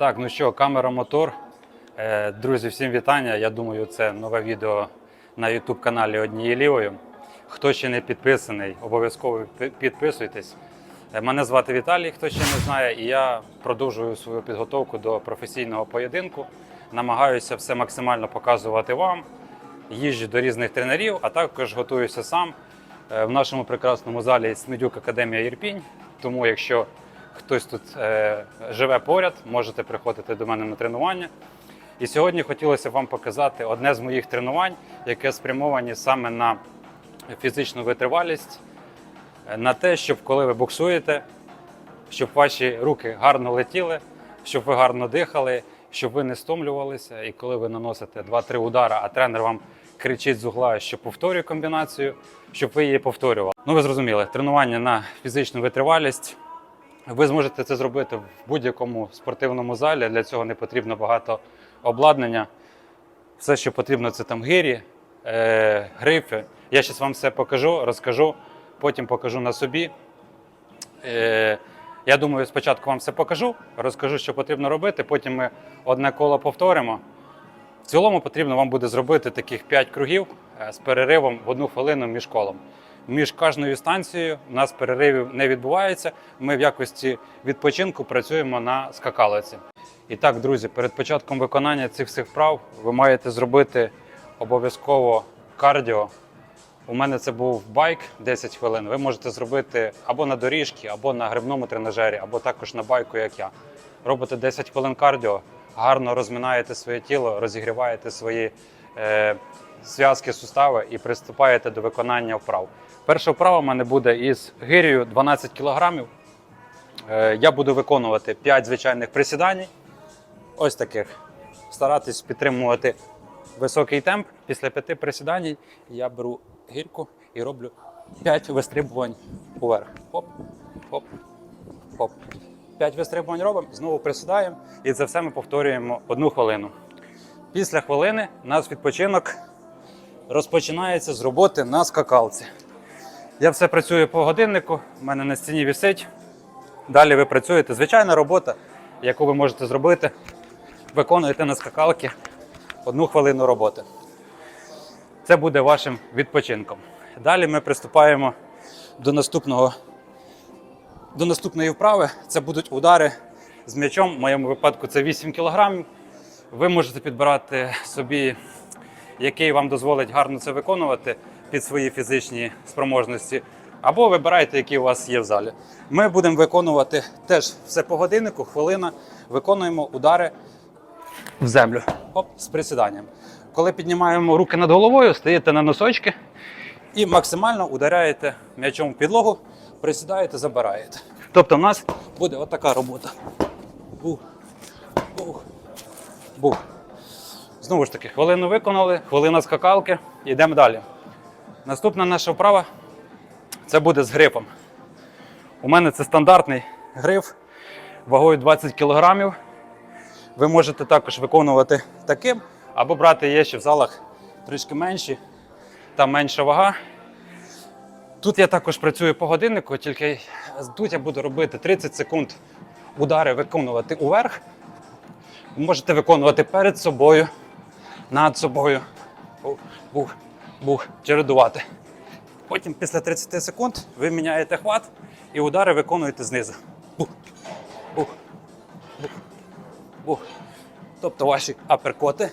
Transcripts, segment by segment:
Так, ну що, камера мотор. Е, Друзі, всім вітання. Я думаю, це нове відео на YouTube каналі однією лівою. Хто ще не підписаний, обов'язково підписуйтесь. Е, Мене звати Віталій, хто ще не знає, і я продовжую свою підготовку до професійного поєдинку. Намагаюся все максимально показувати вам. Їжджу до різних тренерів, а також готуюся сам е, в нашому прекрасному залі Смідюк Академія Єрпінь. Тому, якщо хтось тут е, живе поряд, можете приходити до мене на тренування. І сьогодні хотілося вам показати одне з моїх тренувань, яке спрямовані саме на фізичну витривалість, е, на те, щоб коли ви боксуєте, щоб ваші руки гарно летіли, щоб ви гарно дихали, щоб ви не стомлювалися. І коли ви наносите 2-3 удара, а тренер вам кричить з угла, що повторює комбінацію, щоб ви її повторювали. Ну ви зрозуміли, тренування на фізичну витривалість. Ви зможете це зробити в будь-якому спортивному залі. Для цього не потрібно багато обладнання. Все, що потрібно, це там гирі, е, грифи. Я зараз вам все покажу, розкажу, потім покажу на собі. Е, я думаю, спочатку вам все покажу, розкажу, що потрібно робити, потім ми одне коло повторимо. В цілому потрібно вам буде зробити таких 5 кругів е, з переривом в одну хвилину між колом. Між кожною станцією у нас переривів не відбувається. Ми в якості відпочинку працюємо на скакалиці. І так, друзі, перед початком виконання цих всіх вправ ви маєте зробити обов'язково кардіо. У мене це був байк 10 хвилин. Ви можете зробити або на доріжці, або на грибному тренажері, або також на байку, як я. Робите 10 хвилин кардіо, гарно розминаєте своє тіло, розігріваєте свої е, зв'язки, сустави і приступаєте до виконання вправ. Перша вправа в мене буде із гирією 12 кг. Е, я буду виконувати 5 звичайних присідань. Ось таких. Старатись підтримувати високий темп. Після п'яти присідань я беру гірку і роблю 5 вистрибувань уверх. Хоп, хоп, хоп. 5 вистрибувань робимо, знову присідаємо, і це все ми повторюємо одну хвилину. Після хвилини у нас відпочинок розпочинається з роботи на скакалці. Я все працюю по годиннику, у мене на стіні висить. Далі ви працюєте. Звичайна робота, яку ви можете зробити. Виконуєте на скакалці одну хвилину роботи. Це буде вашим відпочинком. Далі ми приступаємо до наступного до наступної вправи. Це будуть удари з м'ячом. В моєму випадку це 8 кг. Ви можете підбирати собі, який вам дозволить гарно це виконувати під свої фізичні спроможності. Або вибирайте, які у вас є в залі. Ми будемо виконувати теж все по годиннику, хвилина. Виконуємо удари в землю. Оп, з присіданням. Коли піднімаємо руки над головою, стаєте на носочки і максимально ударяєте м'ячом в підлогу, присідаєте, забираєте. Тобто в нас буде отака робота. Бух, бух, бух. Знову ж таки, хвилину виконали, хвилина скакалки, йдемо далі. Наступна наша вправа це буде з грифом. У мене це стандартний гриф вагою 20 кг. Ви можете також виконувати таким, або брати є ще в залах трішки менші, там менша вага. Тут я також працюю по годиннику, тільки тут я буду робити 30 секунд удари виконувати уверх. Можете виконувати перед собою, над собою. Бух, бух, чередувати. Потім після 30 секунд ви міняєте хват і удари виконуєте знизу. Бух, бух, бух, бух. Тобто ваші аперкоти.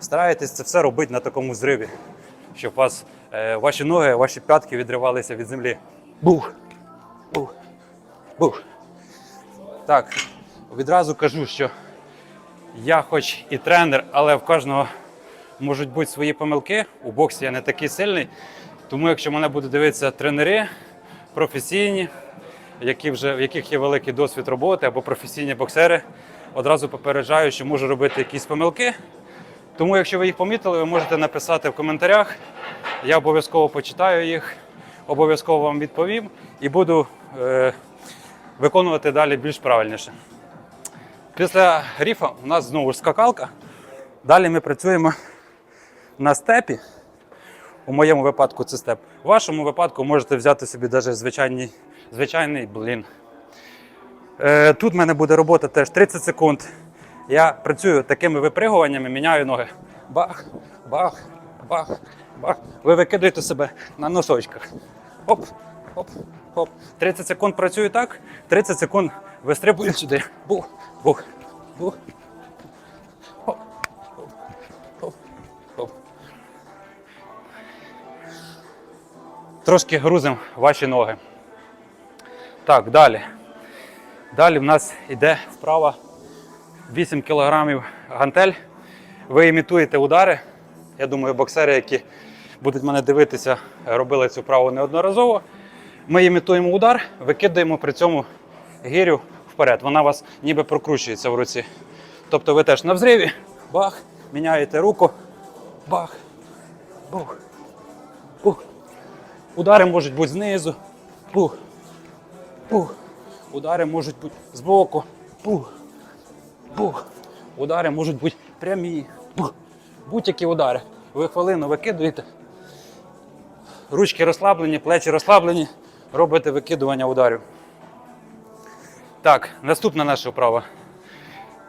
Стараєтесь це все робити на такому зриві, щоб вас, е, ваші ноги, ваші п'ятки відривалися від землі. Бух, бух, бух. Так, відразу кажу, що я хоч і тренер, але в кожного можуть бути свої помилки. У боксі я не такий сильний. Тому якщо мене будуть дивитися тренери професійні, які вже, в яких є великий досвід роботи або професійні боксери, одразу попереджаю, що можу робити якісь помилки. Тому, якщо ви їх помітили, ви можете написати в коментарях. Я обов'язково почитаю їх, обов'язково вам відповім і буду е, виконувати далі більш правильніше. Після гріфа у нас знову ж скакалка. Далі ми працюємо на степі. У моєму випадку це степ. У вашому випадку можете взяти собі навіть звичайний, звичайний блін. Е, Тут в мене буде робота теж 30 секунд. Я працюю такими випригуваннями, міняю ноги. Бах, бах, бах, бах. Ви викидаєте себе на носочках. Оп, оп, оп. 30 секунд працюю так, 30 секунд вистрибую сюди. Бух, бух, бух. Трошки грузимо ваші ноги. Так, далі. Далі в нас йде вправа 8 кг гантель. Ви імітуєте удари. Я думаю, боксери, які будуть мене дивитися, робили цю вправу неодноразово. Ми імітуємо удар, викидаємо при цьому гірю вперед. Вона вас ніби прокручується в руці. Тобто ви теж на взриві, бах, міняєте руку, бах, бух, бух. Удари можуть бути знизу, бух, бух. Удари можуть бути збоку, бух, бух. Удари можуть бути прямі, бух. Будь-які удари. Ви хвилину викидуєте. Ручки розслаблені, плечі розслаблені, робите викидування ударів. Так, наступна наша вправа.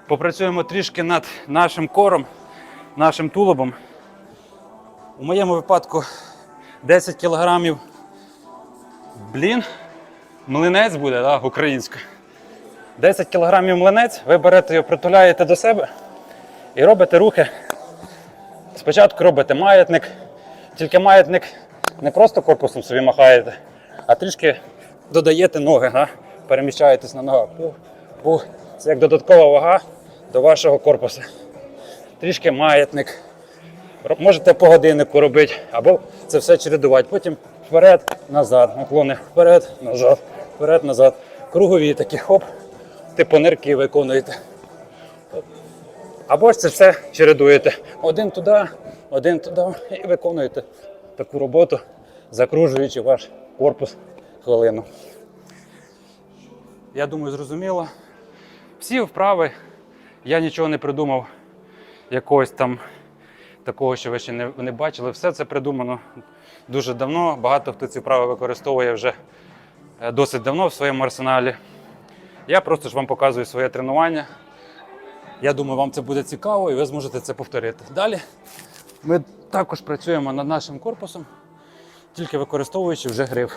Попрацюємо трішки над нашим кором, нашим тулубом. У моєму випадку 10 кілограмів. Блін, млинець буде, да, українською. 10 кілограмів млинець, ви берете його, притуляєте до себе і робите рухи. Спочатку робите маятник, тільки маятник не просто корпусом собі махаєте, а трішки додаєте ноги, да? переміщаєтесь на ногах. Пух, пух. Це як додаткова вага до вашого корпусу. Трішки маятник. Можете по годиннику робити, або це все чередувати. Потім вперед, назад, наклони, вперед, назад, вперед, назад. Кругові такі хоп, типу нирки виконуєте. Або ж це все чередуєте. Один туди, один туди і виконуєте таку роботу, закружуючи ваш корпус хвилину. Я думаю, зрозуміло. Всі вправи, я нічого не придумав, якогось там такого, що ви ще не, не бачили. Все це придумано дуже давно. Багато хто ці вправи використовує вже е, досить давно в своєму арсеналі. Я просто ж вам показую своє тренування. Я думаю, вам це буде цікаво і ви зможете це повторити. Далі ми також працюємо над нашим корпусом, тільки використовуючи вже гриф.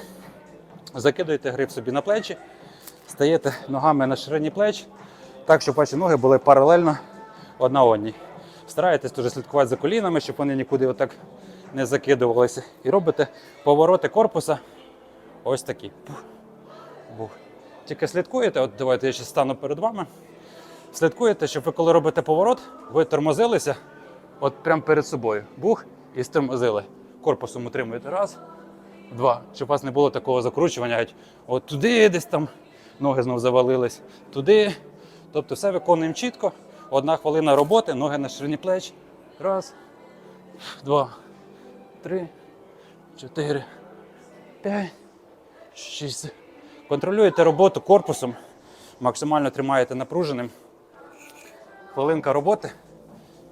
Закидуєте гриф собі на плечі, стаєте ногами на ширині плеч, так, щоб ваші ноги були паралельно одна одній. Стараєтесь дуже слідкувати за колінами, щоб вони нікуди отак не закидувалися. І робите повороти корпуса ось такі. Бух. Тільки слідкуєте, от давайте я ще стану перед вами. Слідкуєте, щоб ви коли робите поворот, ви тормозилися от прямо перед собою. Бух і стормозили. Корпусом утримуєте раз, два. Щоб у вас не було такого закручування, от туди десь там ноги знов завалились, туди. Тобто все виконуємо чітко. Одна хвилина роботи, ноги на ширині плеч. Раз, два, три, чотири, п'ять, шість. Контролюєте роботу корпусом, максимально тримаєте напруженим. Хвилинка роботи.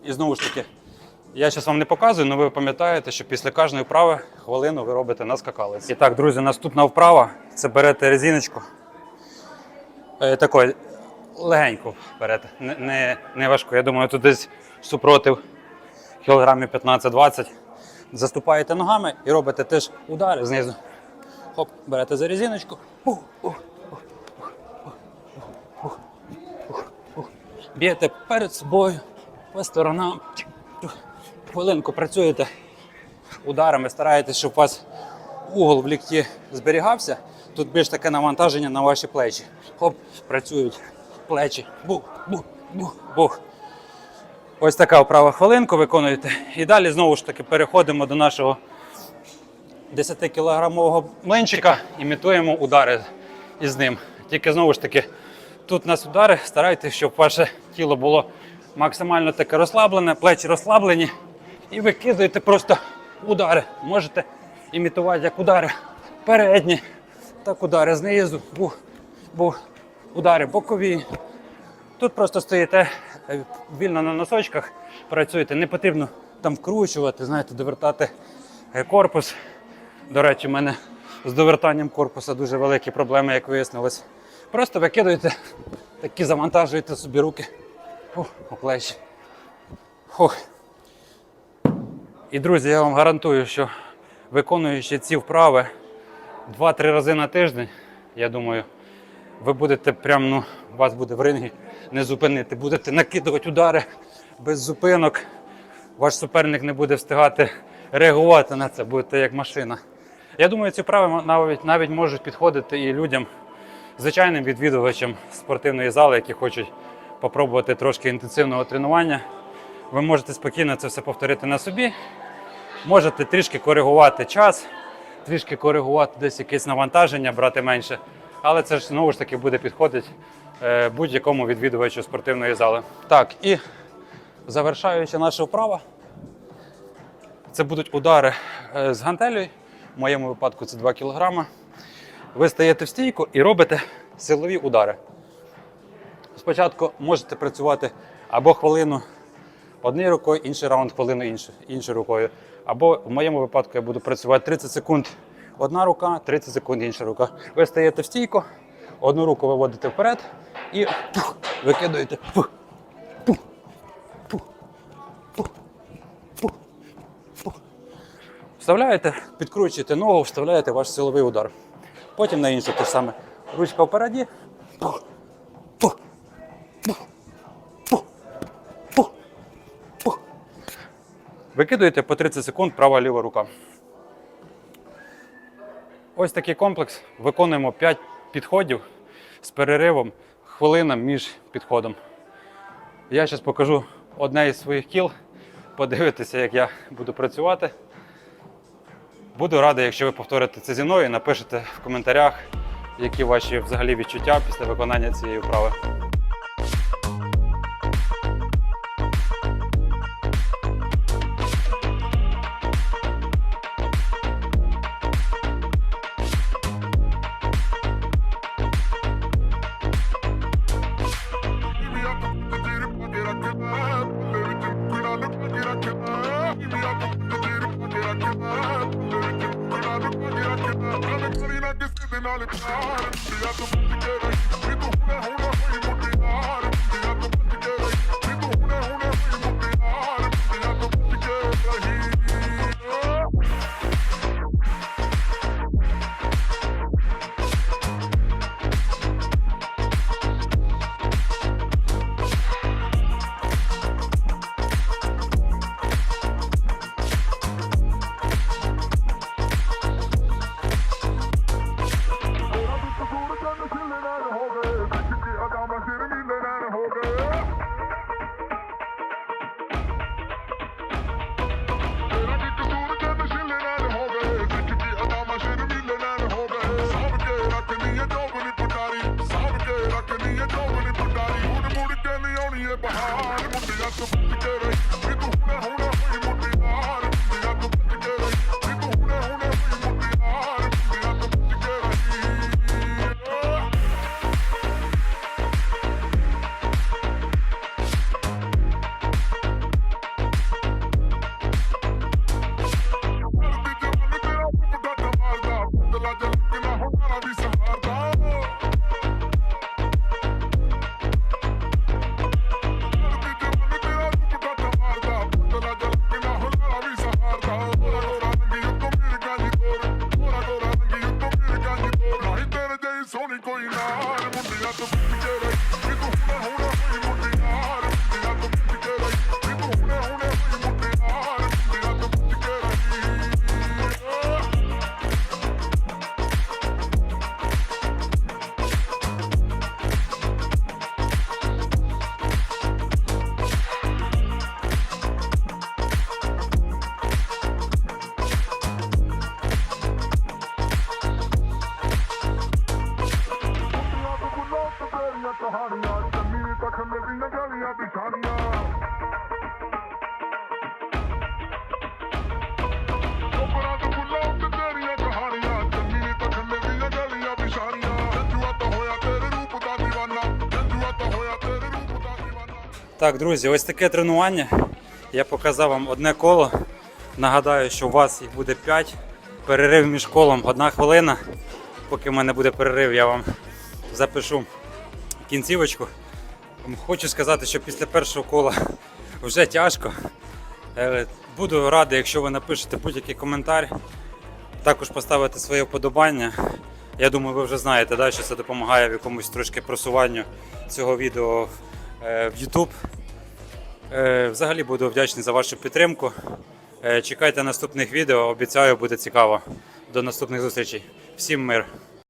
І знову ж таки, я зараз вам не показую, але ви пам'ятаєте, що після кожної вправи хвилину ви робите на скакалиці. І так, друзі, наступна вправа це берете резиночку. Е, такої легеньку берете, не, не, не важку. Я думаю, тут десь супротив кілограмів 15-20. Заступаєте ногами і робите теж удари знизу. Хоп, берете за резиночку. Б'єте перед собою по сторонам. Хвилинку працюєте ударами, стараєтесь, щоб у вас угол в лікті зберігався. Тут більш таке навантаження на ваші плечі. Хоп, працюють плечі. Бух, бух, бух, бух. Ось така вправа хвилинку виконуєте. І далі знову ж таки переходимо до нашого 10-кілограмового млинчика, імітуємо удари із ним. Тільки знову ж таки, тут у нас удари, старайтеся, щоб ваше тіло було максимально таке розслаблене, плечі розслаблені. І викидуєте просто удари. Можете імітувати як удари передні, так удари знизу, бух, бух, удари бокові. Тут просто стоїте е, вільно на носочках, працюєте. Не потрібно там вкручувати, знаєте, довертати е, корпус. До речі, в мене з довертанням корпуса дуже великі проблеми, як вияснилось. Просто викидуєте, такі завантажуєте собі руки. Фух, у плечі. Фух. І, друзі, я вам гарантую, що виконуючи ці вправи 2-3 рази на тиждень, я думаю, ви будете прям, ну, вас буде в рингі не зупинити. Будете накидувати удари без зупинок. Ваш суперник не буде встигати реагувати на це, будете як машина. Я думаю, ці вправи навіть, навіть можуть підходити і людям, звичайним відвідувачам спортивної зали, які хочуть попробувати трошки інтенсивного тренування. Ви можете спокійно це все повторити на собі. Можете трішки коригувати час, трішки коригувати десь якесь навантаження, брати менше. Але це ж знову ж таки буде підходити е, будь-якому відвідувачу спортивної зали. Так, і завершаючи наша вправа, це будуть удари е, з гантелею. В моєму випадку це 2 кг. Ви стаєте в стійку і робите силові удари. Спочатку можете працювати або хвилину однією рукою, інший раунд хвилину інше- іншою рукою. Або в моєму випадку я буду працювати 30 секунд одна рука, 30 секунд інша рука. Ви стаєте в стійку, одну руку виводите вперед і пух, викидуєте. Пух. Вставляєте, підкручуєте ногу, вставляєте ваш силовий удар. Потім на інше те саме. Ручка впереді. Пух, пух, пух, Викидуєте по 30 секунд права ліва рука. Ось такий комплекс. Виконуємо 5 підходів з переривом хвилина між підходом. Я зараз покажу одне із своїх кіл. Подивитися, як я буду працювати. Буду радий, якщо ви повторите це зі мною і напишете в коментарях, які ваші взагалі відчуття після виконання цієї вправи. ਬਹਾਰ ਮੁੰਡਿਆਂ ਤੋਂ ਪੁੱਛ ਕੇ ਰਹੀ ਵੀ ਤੂੰ ਹੁਣੇ ਹੁਣੇ ਹੋਈ ਮੁੰਡਿਆਰ ਪਹਾੜੀਆਂ ਜ਼ਮੀਨ ਤੱਕ ਮੇਰੀਆਂ ਗਲੀਆਂ ਵਿਛਾਣੀਆਂ Так, друзі, ось таке тренування. Я показав вам одне коло. Нагадаю, що у вас їх буде 5. Перерив між колом одна хвилина. Поки в мене буде перерив, я вам запишу кінцівочку. Хочу сказати, що після першого кола вже тяжко. Е, Буду радий, якщо ви напишете будь-який коментар. Також поставити своє вподобання. Я думаю, ви вже знаєте, да, що це допомагає в якомусь трошки просуванню цього відео е, в YouTube. Е, Взагалі буду вдячний за вашу підтримку. Чекайте наступних відео, обіцяю, буде цікаво. До наступних зустрічей. Всім мир!